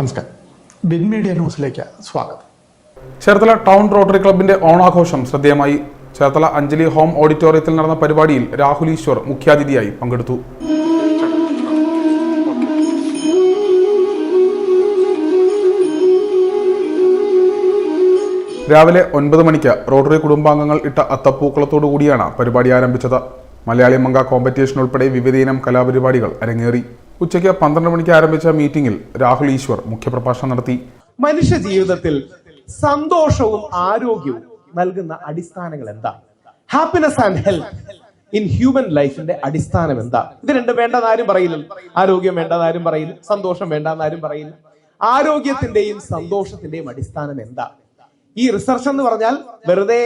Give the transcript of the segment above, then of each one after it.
നമസ്കാരം. Bin media ന്യൂസിലേക്ക് സ്വാഗതം. ചേർത്തല ടൗൺ റോട്ടറി ക്ലബിന്റെ ഓണാഘോഷം ശ്രദ്ധേയമായി. ചേർത്തല അഞ്ജലി ഹോം ഓഡിറ്റോറിയത്തിൽ നടന്ന പരിപാടിയിൽ രാഹുൽ ഈശ്വർ മുഖ്യാതിഥിയായി പങ്കെടുത്തു. രാവിലെ ഒൻപത് മണിക്ക് റോട്ടറി കുടുംബാംഗങ്ങൾ ഇട്ട അത്തപ്പൂക്കളത്തോടു കൂടിയാണ് പരിപാടി ആരംഭിച്ചത്. മലയാളി മംഗ കോമ്പറ്റീഷൻ ഉൾപ്പെടെ വിവിധയിനം കലാപരിപാടികൾ അരങ്ങേറി. ഉച്ചയ്ക്ക് പന്ത്രണ്ട് മണിക്ക് ആരംഭിച്ച മീറ്റിംഗിൽ രാഹുൽ ഈശ്വർ മുഖ്യപ്രഭാഷണം നടത്തി. മനുഷ്യ ജീവിതത്തിൽ സന്തോഷവും ആരോഗ്യവും നൽകുന്ന അടിസ്ഥാനങ്ങൾ എന്താ? Happiness and health in human ലൈഫിന്റെ അടിസ്ഥാനം എന്താ? ഇത് രണ്ടും വേണ്ടെന്ന് ആരും പറയില്ല. ആരോഗ്യം വേണ്ടെന്ന് ആരും പറയില്ല. സന്തോഷം വേണ്ടെന്ന് ആരും പറയില്ല. ആരോഗ്യത്തിന്റെയും സന്തോഷത്തിന്റെയും അടിസ്ഥാനം എന്താ? ഈ റിസർച്ച് എന്ന് പറഞ്ഞാൽ വെറുതെ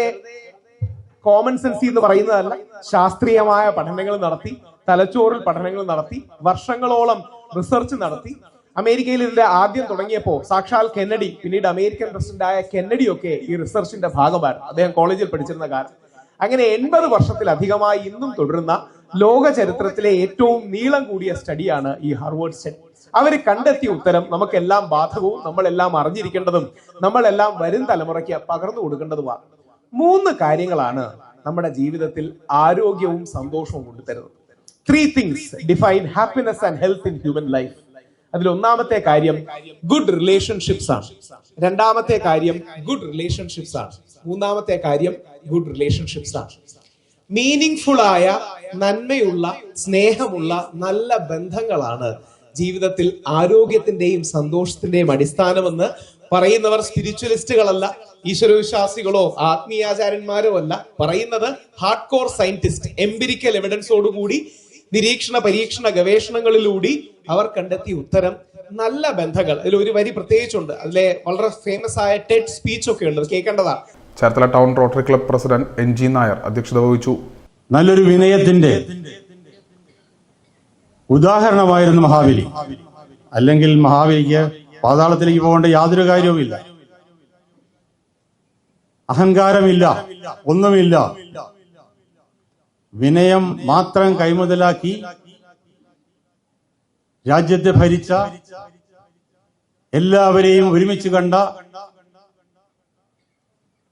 കോമൺ സെൻസി എന്ന് പറയുന്നതല്ല ശാസ്ത്രീയമായ പഠനങ്ങൾ നടത്തി തലച്ചോറിൽ പഠനങ്ങൾ നടത്തി വർഷങ്ങളോളം റിസർച്ച് നടത്തി. അമേരിക്കയിൽ ഇതിന്റെ ആദ്യം തുടങ്ങിയപ്പോൾ സാക്ഷാൽ കെന്നഡി പിന്നീട് അമേരിക്കൻ പ്രസിഡന്റായ കെന്നഡി ഒക്കെ ഈ റിസർച്ചിന്റെ ഭാഗമായിരുന്നു അദ്ദേഹം കോളേജിൽ പഠിച്ചിരുന്ന കാലം അങ്ങനെ എൺപത് വർഷത്തിലധികമായി ഇന്നും തുടരുന്ന ലോക ചരിത്രത്തിലെ ഏറ്റവും നീളം കൂടിയ സ്റ്റഡിയാണ് ഈ ഹാർവേർഡ് സ്റ്റഡി അവർ കണ്ടെത്തിയ ഉത്തരം നമുക്കെല്ലാം ബാധകവും നമ്മളെല്ലാം അറിഞ്ഞിരിക്കേണ്ടതും നമ്മളെല്ലാം വരും തലമുറയ്ക്ക് പകർന്നു കൊടുക്കേണ്ടതുമാണ്. മൂന്ന് കാര്യങ്ങളാണ് നമ്മുടെ ജീവിതത്തിൽ ആരോഗ്യവും സന്തോഷവും കൊണ്ടുതരുന്നത്. Three things define happiness and health in human life അതിൽ ഒന്നാമത്തെ കാര്യം ഗുഡ് റിലേഷൻഷിപ്സ് ആണ്. രണ്ടാമത്തെ കാര്യം ഗുഡ് റിലേഷൻഷിപ്സ് ആണ്. മൂന്നാമത്തെ കാര്യം ഗുഡ് റിലേഷൻഷിപ്സ് ആണ്. മീനിങ് ഫുൾ ആയ നന്മയുള്ള സ്നേഹമുള്ള നല്ല ബന്ധങ്ങളാണ് ജീവിതത്തിൽ ആരോഗ്യത്തിന്റെയും സന്തോഷത്തിന്റെയും അടിസ്ഥാനമെന്ന് പറയുന്നവർ സ്പിരിച്വലിസ്റ്റുകളല്ല ഈശ്വരവിശ്വാസികളോ ആത്മീയാചാര്യന്മാരോ അല്ല. പറയുന്നത് ഹാർഡ് കോർ സയന്റിസ്റ്റ് എംപിരിക്കൽ എവിഡൻസോടുകൂടി നിരീക്ഷണ പരീക്ഷണ ഗവേഷണങ്ങളിലൂടെ അവർ കണ്ടെത്തിയ ഉത്തരം നല്ല ബന്ധങ്ങൾ. അതിൽ ഒരു വരി പ്രത്യേകിച്ചുണ്ട്. അതിലെ വളരെ ഫേമസ് ആയ ടെഡ് സ്പീച്ച് ഒക്കെ ഉണ്ട്. കേൾക്കേണ്ടതാണ്. Cherthala town rotary club president N G Nair അധ്യക്ഷത വഹിച്ചു. നല്ലൊരു വിനയത്തിന്റെ ഉദാഹരണമായിരുന്നു മഹാബലി. അല്ലെങ്കിൽ മഹാബലിക്ക് പാതാളത്തിലേക്ക് പോകേണ്ട യാതൊരു കാര്യവുമില്ല. അഹങ്കാരമില്ല ഒന്നുമില്ല. വിനയം മാത്രം കൈമുതലാക്കി രാജ്യത്തെ ഭരിച്ച എല്ലാവരെയും ഒരുമിച്ച് കണ്ട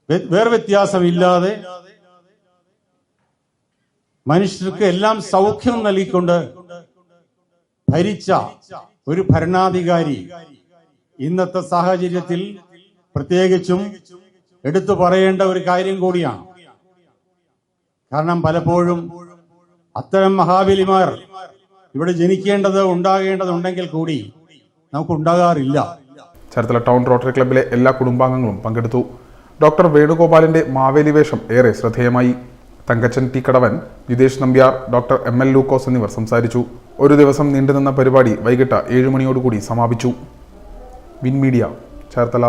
വേർവ്യത്യാസമില്ലാതെ മനുഷ്യർക്ക് എല്ലാം സൗഖ്യം നൽകിക്കൊണ്ട് ഭരിച്ച ഒരു ഭരണാധികാരി ഇന്നത്തെ സാഹചര്യത്തിൽ പ്രത്യേകിച്ചും എടുത്തു പറയേണ്ട ഒരു കാര്യം കൂടിയാണ്. കാരണം പലപ്പോഴും അത്തരം മഹാബലിമാർ ഇവിടെ ജനിക്കേണ്ടത് ഉണ്ടാകേണ്ടതുണ്ടെങ്കിൽ കൂടി നമുക്ക് ഉണ്ടാകാറില്ല ചേർത്തല ടൗൺ റോട്ടറി ക്ലബിലെ എല്ലാ കുടുംബാംഗങ്ങളും പങ്കെടുത്തു. ഡോക്ടർ വേണുഗോപാലിന്റെ മാവേലി വേഷം ഏറെ ശ്രദ്ധേയമായി. Thankachan T Kadavan Jithesh Nambiar doctor M L Lukose എന്നിവർ സംസാരിച്ചു. ഒരു ദിവസം നീണ്ടുനിന്ന പരിപാടി വൈകിട്ട് ഏഴ് മണിയോടുകൂടി സമാപിച്ചു. Win media Cherthala.